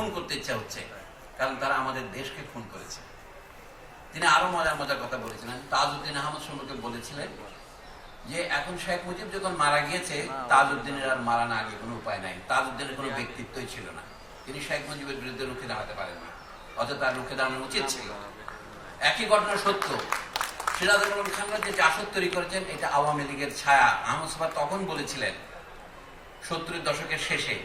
খুন করতে ইচ্ছা হচ্ছে, কারণ তারা আমাদের দেশকে খুন করেছে। তিনি আরও মজার মজার কথা বলেছিলেন। তাজউদ্দিন আহমদ সম্পর্কে বলেছিলেন যে, এখন শেখ মুজিব যখন মারা গিয়েছে, তাজউদ্দিনের আর মারা না আগে কোনো উপায় নাই। তাজউদ্দিনের কোনো ব্যক্তিত্বই ছিল না। তিনি শেখ মুজিবের বিরুদ্ধে রুখে দাঁড়াতে পারেন না। অথচ তার রুখে দাঁড়ানো উচিত ছিল। একই ঘটনা সত্য। সিরাজুল খানরা যে জাসদ তৈরি করেছেন, এটা আওয়ামী লীগের ছায়া। আহমদ সভা তখন বলেছিলেন, সত্তরের দশকের শেষে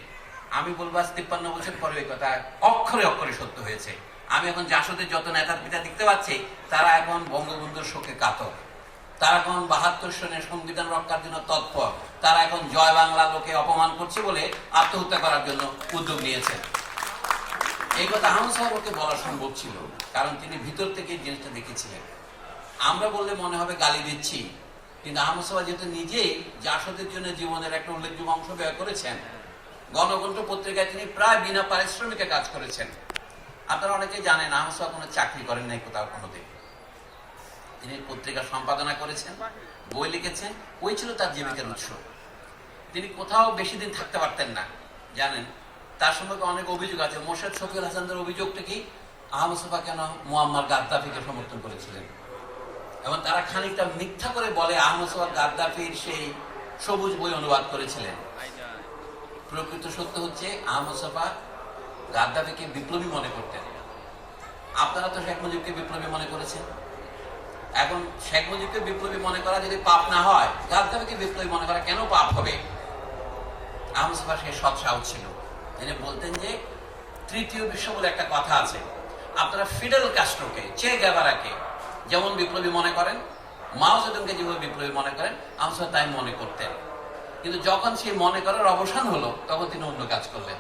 আমি বলব আজ তিপ্পান্ন বছর পরে ওই কথা অক্ষরে অক্ষরে সত্য হয়েছে। আমি এখন জাসদের যত নেতার পিতা দেখতে পাচ্ছি, তারা এখন বঙ্গবন্ধুর শোকে কাতর। তারা এখন বাহাত্তর সনের সংবিধান রক্ষার জন্য তৎপর। তারা এখন জয় বাংলা লোকে অপমান করছে বলে আত্মহত্যা করার জন্য উদ্যোগ নিয়েছেন। এই কথা আহমদ সাহেবকে বলা সম্ভব ছিল, কারণ তিনি ভিতর থেকে জিনিসটা দেখেছিলেন। আমরা বললে মনে হবে গালি দিচ্ছি, কিন্তু আহমদ সাহেব যেহেতু নিজেই জাসদের জন্য জীবনের একটা উল্লেখযোগ্য অংশ ব্যয় করেছেন গণকণ্ঠ পত্রিকায় তিনি প্রায় বিনা পারিশ্রমিকে কাজ করেছেন। আপনারা অনেকে জানেন সাহেব কোনো চাকরি করেন নাই কোথাও কোনোদিন। তিনি পত্রিকা সম্পাদনা করেছেন, বই লিখেছেন, ওই ছিল তার জীবিকার উৎস। তিনি কোথাও বেশি দিন থাকতে পারতেন না, জানেন? তার সম্পর্কে অনেক অভিযোগ আছে। মোর্শেদ শফিউল হাসানদের অভিযোগটা কি? আহমদ সোফা কেন মুয়াম্মার গাদ্দাফিকে সমর্থন করেছিলেন? এবং তারা খানিকটা মিথ্যা করে বলে আহমদ সোফা গাদ্দাফির সেই সবুজ বই অনুবাদ করেছিলেন। প্রকৃত সত্য হচ্ছে, আহমদ গাদ্দাফিকে বিপ্লবী মনে করতেন। আপনারা তো শেখ মুজিবকে বিপ্লবী মনে করেছেন। এখন শেখ মুজিবকে বিপ্লবী মনে করা যদি পাপ না হয়, গাদ্দাফিকে বিপ্লবী মনে করা কেন পাপ হবে? আহমদ সে সৎ সাহস ছিল। তিনি বলতেন যে, তৃতীয় বিশ্ব বলে একটা কথা আছে। আপনারা ফিডেল কাস্ট্রোকে, চে গ্যাবারাকে যেমন বিপ্লবী মনে করেন, মাও জেদুনকে যেভাবে বিপ্লবী মনে করেন, আহমদ তাই মনে করতেন। কিন্তু যখন সেই মনে করার অবসান হলো, তখন তিনি অন্য কাজ করলেন।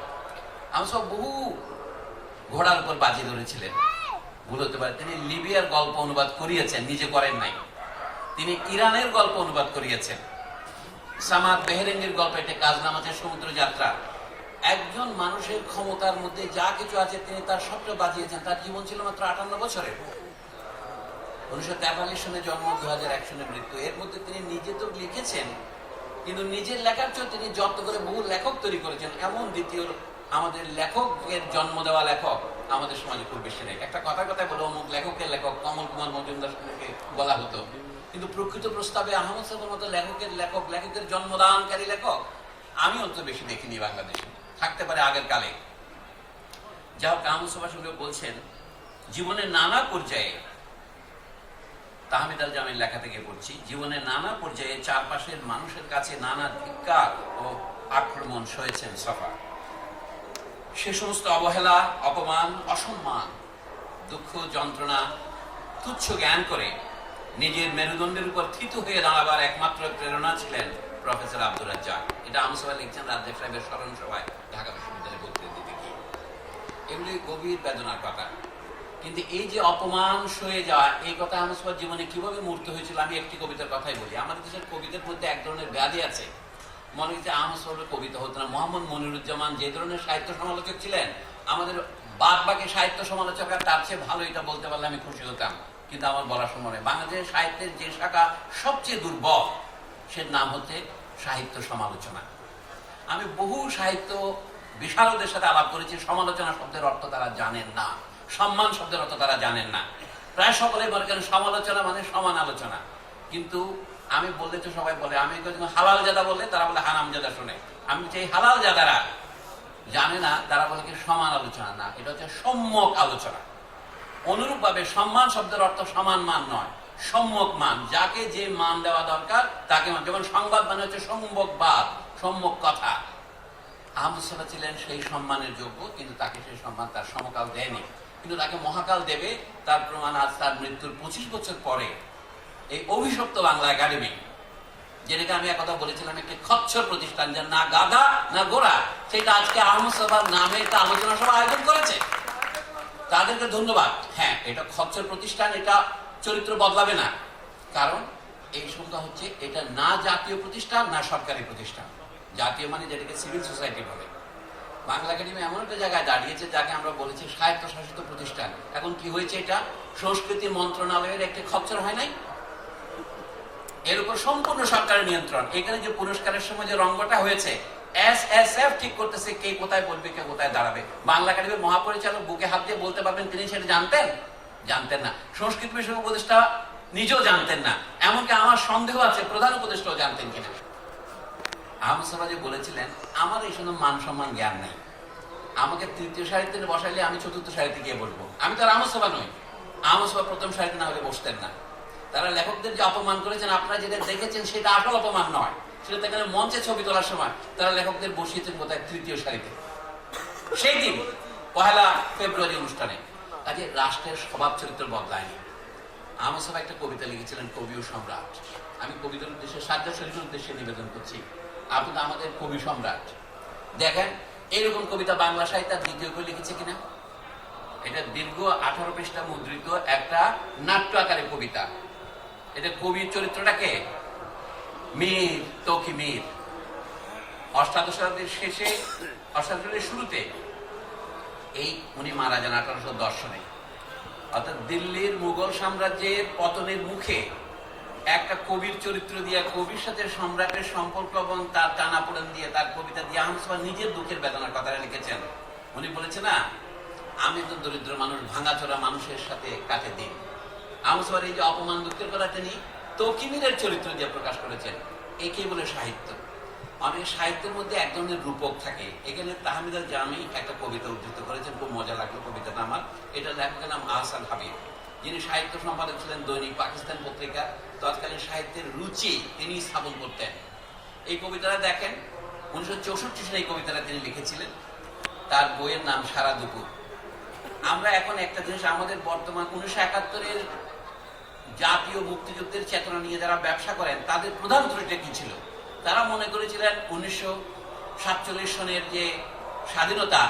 আহমদ সাফা বহু ঘোড়ার উপর বাজি ধরেছিলেন। ভুল হতে পারে। তিনি লিবিয়ার গল্প অনুবাদ করিয়েছেন, নিজে করেন নাই। তিনি ইরানের গল্প অনুবাদ করিয়েছেন। সামাদ বেহেরেঙ্গের গল্প একটা কাজ নাম আছে সমুদ্র যাত্রা একজন মানুষের ক্ষমতার মধ্যে যা কিছু আছে, তিনি তার সবটা বাজিয়েছেন। তার জীবন ছিল মাত্র আটান্ন বছরের উনিশশো তেতাল্লিশ সনে জন্ম দু হাজার এক সনে মৃত্যু। এর মধ্যে তিনি নিজে তো লিখেছেন কিন্তু নিজের লেখার চেয়ে তিনি যত্ন করে বহু লেখক তৈরি করেছেন, এমন দ্বিতীয় আমাদের লেখকের জন্ম দেওয়া লেখক আমাদের সমাজে খুব বেশি নেই। একটা কথা কথা বলে অমুক লেখকের লেখক কমল কুমার মজুমদার বলা হতো। কিন্তু প্রকৃত প্রস্তাবে আহমদ সাহেবের মতো লেখকের লেখক, লেখকের জন্মদানকারী লেখক আমি অত বেশি দেখিনি বাংলাদেশে। থাকতে পারে আগের কালে। যা হোক, আহমদ সভা সঙ্গে বলছেন, জীবনের নানা পর্যায়ে তাহমিদ আল জামিল লেখা থেকে পড়ছি। জীবনের নানা পর্যায়ে চারপাশের মানুষের কাছে নানা ধিক্কার ও আক্রমণ সয়েছেন সফা। সে সমস্ত অবহেলা, অপমান, অসম্মান, দুঃখ, যন্ত্রণা, তুচ্ছ জ্ঞান করে নিজের মেরুদণ্ডের উপর থিত হয়ে দাঁড়াবার একমাত্র প্রেরণা ছিলেন প্রফেসর আব্দুর রাজ্জাক। এটা আমসভা লিখছেন রাজ্জাক সাহেবের স্মরণ সভায় ঢাকা বিশ্ববিদ্যালয়ে বক্তৃতা দিতে গিয়ে। এগুলি গভীর বেদনার কথা। কিন্তু এই যে অপমান সয়ে যাওয়া, এই কথা আমসভার জীবনে কীভাবে মূর্ত হয়েছিল, আমি একটি কবিতার কথাই বলি। আমাদের দেশের কবিদের মধ্যে এক ধরনের ব্যাধি আছে। মনে হচ্ছে আহমদ কবিতা হতো না। মোহাম্মদ মনিরুজ্জামান যে ধরনের সাহিত্য সমালোচক ছিলেন, আমাদের বাদ বাকি সাহিত্য সমালোচকরা তার চেয়ে ভালো এটা বলতে পারলে আমি খুশি হতাম। কিন্তু আমার বলার সময়। বাংলাদেশের সাহিত্যের যে শাখা সবচেয়ে দুর্বল সে নাম হচ্ছে সাহিত্য সমালোচনা। আমি বহু সাহিত্য বিশারদের সাথে আলাপ করেছি। সমালোচনা শব্দের অর্থ তারা জানেন না। সম্মান শব্দের অর্থ তারা জানেন না। প্রায় সকলেই মনে করেন সমালোচনা মানে সমান আলোচনা। কিন্তু আমি বললে তো সবাই বলে, আমি হালাল জাদা বললে তারা বলে হারাম জাদা শুনে। আমি চাই হালাল জাদারা জানে না, তারা বলে কি সমান আলোচনা না। এটা হচ্ছে সম্যক আলোচনা। অনুরূপভাবে সম্মান শব্দের অর্থ সমান মান নয়, সম্যক মান। যাকে যে মান দেওয়া দরকার, তাকে মান। যেমন সংবাদ মানে হচ্ছে সম্যক বাদ, সম্যক কথা। আহমদ ছিলেন সেই সম্মানের যোগ্য, কিন্তু তাকে সেই সম্মান তার সমকাল দেয়নি। কিন্তু তাকে মহাকাল দেবে, তার প্রমাণ আজ তার মৃত্যুর পঁচিশ বছর পরে। এই অভিশপ্ত বাংলা একাডেমি, যেটাকে আমি একথা বলেছিলাম, একটি খচ্ছর প্রতিষ্ঠান যে না গাধা, না গোড়া, সেটা আজকে আহমদ সভার নামে একটা আলোচনা সভা আয়োজন করেছে। তাদেরকে ধন্যবাদ। হ্যাঁ এটা খচ্ছর প্রতিষ্ঠান, এটা চরিত্র বদলাবে না। কারণ এই সংখ্যা হচ্ছে, এটা না জাতীয় প্রতিষ্ঠান, না সরকারি প্রতিষ্ঠান। জাতীয় মানে যেটাকে সিভিল সোসাইটি বলে। বাংলা একাডেমি এমন একটা জায়গায় দাঁড়িয়েছে যাকে আমরা বলেছি স্বায়ত্তশাসিত প্রতিষ্ঠান। এখন কি হয়েছে এটা? সংস্কৃতি মন্ত্রণালয়ের একটি খচ্চর হয় নাই? এর উপর সম্পূর্ণ সরকারের নিয়ন্ত্রণ। এখানে যে পুরস্কারের সময় যে রঙ্গটা হয়েছে, এস এস এফ ঠিক করতেছে কে কোথায় বলবে, কে কোথায় দাঁড়াবে। বাংলা একাডেমির মহাপরিচালক বুকে হাত দিয়ে বলতে পারবেন তিনি সেটা জানতেন? জানতেন না। সংস্কৃত বিষয়ক উপদেষ্টা নিজেও জানতেন না। এমনকি আমার সন্দেহ আছে, প্রধান উপদেষ্টাও জানতেন কিনা। সাহেব বলেছিলেন, আমার এই সময় মান সম্মান জ্ঞান নেই। আমাকে তৃতীয় সারিতে বসাইলে আমি চতুর্থ সারিতে গিয়ে বসবো। আমি তো আর নই। আহমদ প্রথম সারিতে না হলে বসতেন না। তারা লেখকদের যে অপমান করেছেন, আপনারা যেটা দেখেছেন সেটা আসল অপমান নয়। সেটা মঞ্চে ছবি তোলার সময় তারা লেখকদের বসিয়েছেন কোথায়? তৃতীয় সারিতে। সেই দিন, পহেলা ফেব্রুয়ারি অনুষ্ঠানে। কাজে রাষ্ট্রের স্বভাব চরিত্র বদলায়নি। আহমদ সাহেব একটা কবিতা লিখেছিলেন, কবি ও সম্রাট। আমি কবিতার উদ্দেশ্যে সাজ্জা শরীফের উদ্দেশ্যে নিবেদন করছি। আপনি তো আমাদের কবি সম্রাট। দেখেন এইরকম কবিতা বাংলা সাহিত্যের দ্বিতীয় কেউ লিখেছে কিনা? এটা দীর্ঘ আঠারো পৃষ্ঠা মুদ্রিত একটা নাট্য আকারে কবিতা। এটা কবির চরিত্রটাকে মীর, তকি মীর। অষ্টাদশ শতাব্দীর শেষে অষ্টাদশের শুরুতে, এই উনি মারা যান আঠারোশো দশ সনে অর্থাৎ দিল্লির মুঘল সাম্রাজ্যের পতনের মুখে একটা কবির চরিত্র দিয়ে কবির সাথে সম্রাটের সম্পর্ক এবং তার টানাপোড়েন দিয়ে তার কবিতা দিয়ে আহমসভা নিজের দুঃখের বেদনার কথাটা লিখেছেন। উনি বলেছে, না, আমি তো দরিদ্র মানুষ, ভাঙাচোরা মানুষের সাথে কাটে দিন। আহমসভার এই যে অপমান দুঃখের কথা তিনি তকিমিরের চরিত্র দিয়ে প্রকাশ করেছেন। একেই বলে সাহিত্য। অনেক সাহিত্যের মধ্যে এক ধরনের রূপক থাকে। এখানে তাহমিদা জামি একটা কবিতা উদ্ধৃত করেছেন, খুব মজা লাগল কবিতাটা আমার। এটা লেখকের নাম আহসান হাবিব। যিনি সাহিত্য সম্পাদক ছিলেন দৈনিক পাকিস্তান পত্রিকা, তৎকালীন সাহিত্যের রুচি তিনি স্থাপন করতেন। এই কবিতাটা দেখেন, উনিশশো চৌষট্টি সালে এই কবিতাটা তিনি লিখেছিলেন। তার বইয়ের নাম সারা দুপুর। আমরা এখন একটা জিনিস, আমাদের বর্তমান উনিশশো একাত্তরের জাতীয় মুক্তিযুদ্ধের চেতনা নিয়ে যারা ব্যবসা করেন, তাদের প্রধান ত্রুটিটা কি ছিল? তারা মনে করেছিলেন উনিশশো সাতচল্লিশ সনের যে স্বাধীনতা,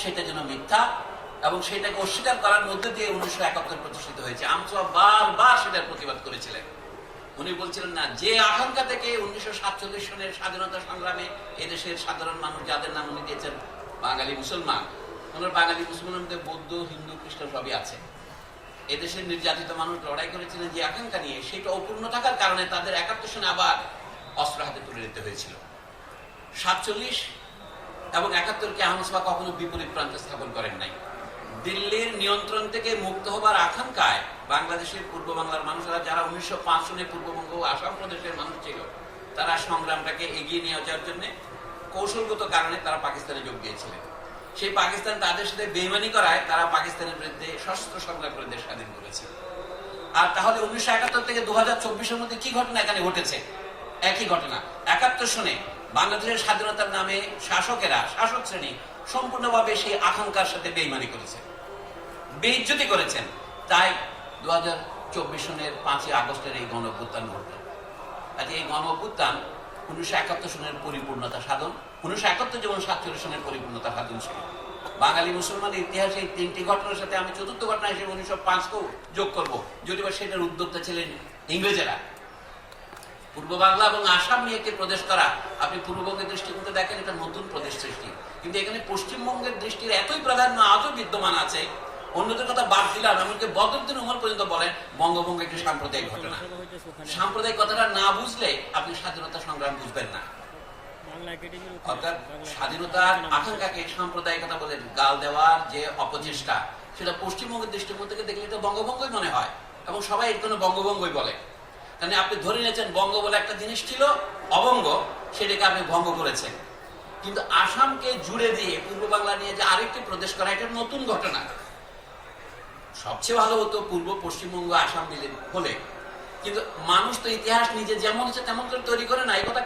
সেটা যেন মিথ্যা এবং সেটাকে অস্বীকার করার মধ্যে দিয়ে উনিশশো একাত্তর প্রতিষ্ঠিত হয়েছে। আমসোয়া বারবার সেটার প্রতিবাদ করেছিলেন। উনি বলছিলেন, না, যে আকাঙ্ক্ষা থেকে উনিশশো সাতচল্লিশ সনের স্বাধীনতা সংগ্রামে এদেশের সাধারণ মানুষ, যাদের নাম উনি দিয়েছেন, বাঙালি মুসলমান, ওনার বাঙালি মুসলমানের মধ্যে বৌদ্ধ, হিন্দু, খ্রিস্টান সবই আছে। এদেশের নির্যাতিত মানুষ লড়াই করেছিলেন যে আকাঙ্ক্ষা নিয়ে, সেটা অপূর্ণ থাকার কারণে তাদের একাত্তর সনে আবার অস্ত্র হাতে তুলে নিতে হয়েছিল। সাতচল্লিশ এবং একাত্তরকে আহমসভা কখনো বিপরীত প্রান্তে স্থাপন করেন নাই। দিল্লির নিয়ন্ত্রণ থেকে মুক্ত হবার আকাঙ্ক্ষায় বাংলাদেশের পূর্ব বাংলার মানুষেরা, যারা উনিশশো পাঁচ সনে পূর্ববঙ্গ আসাম প্রদেশের মানুষ ছিল, তারা সংগ্রামটাকে এগিয়ে নিয়ে যাওয়ার জন্য কৌশলগত কারণে তারা পাকিস্তানে যোগ দিয়েছিলেন। সেই পাকিস্তান তাদের সাথে বেইমানি করায় তারা পাকিস্তানের বিরুদ্ধে সশস্ত্র সংগ্রাম করে দেশ স্বাধীন করেছে। আর তাহলে উনিশশো একাত্তর থেকে দু হাজার চব্বিশের মধ্যে কি ঘটনা এখানে ঘটেছে? একই ঘটনা। একাত্তর সনে বাংলাদেশের স্বাধীনতার নামে শাসকেরা, শাসক শ্রেণি সম্পূর্ণভাবে সেই আকাঙ্ক্ষার সাথে বেইমানি করেছে। বেইজ্জতি করেছেন। তাই দু হাজার চব্বিশ সনের পাঁচই আগস্টের এই গণ অভ্যুত্থান ঘটল কাজে এই গণ অভ্যুত্থান উনিশশো একাত্তর সনের পরিপূর্ণতা সাধন, উনিশশো একাত্তর যেমন সাতচল্লিশ সনের পরিপূর্ণতা সাধন ছিল। বাঙালি মুসলমানের ইতিহাসে এই তিনটি ঘটনার সাথে আমি চতুর্থ ঘটনা হিসেবে উনিশশো পাঁচকেও যোগ করব। যদিও সেটার উদ্যোক্তা ছিলেন ইংরেজেরা। পূর্ব বাংলা এবং আসাম নিয়ে একটি প্রদেশ করা, আপনি পূর্ববঙ্গের দৃষ্টিকোণ দেখেন এটা নতুন প্রদেশ সৃষ্টি। কিন্তু এখানে পশ্চিমবঙ্গের দৃষ্টির এতই প্রাধান্য আজও বিদ্যমান আছে অন্যদের কথা বাদ দিলাম, এমনকি বদরুদ্দিন উমর পর্যন্ত বলেন, বঙ্গভঙ্গ একটি সাম্প্রদায়িক ঘটনা। সাম্প্রদায়িক কথাটা না বুঝলে আপনি স্বাধীনতা সংগ্রাম বুঝবেন না। স্বাধীনতার আকাঙ্ক্ষাকে সাম্প্রদায়িকতা বলে গাল দেওয়ার যে অপচেষ্টা, সেটা পশ্চিমবঙ্গের দৃষ্টিকোণ থেকে দেখলে তো বঙ্গভঙ্গই মনে হয়, এবং সবাই এর জন্য বঙ্গভঙ্গই বলে। মানে আপনি ধরে নিয়েছেন বঙ্গ বলে একটা জিনিস ছিল, অবঙ্গ, সেটাকে আপনি ভঙ্গ করেছেন। কিন্তু আসামকে জুড়ে দিয়ে পূর্ব বাংলা নিয়ে যে আরেকটি প্রদেশ করা, এটা নতুন ঘটনা। সবচেয়ে ভালো হতো পূর্ব, পশ্চিমবঙ্গ, আসাম মিলে হলে। কিন্তু মানুষ তো ইতিহাস নিজে যেমন হচ্ছে তেমন করে তৈরি করে না, এই কথা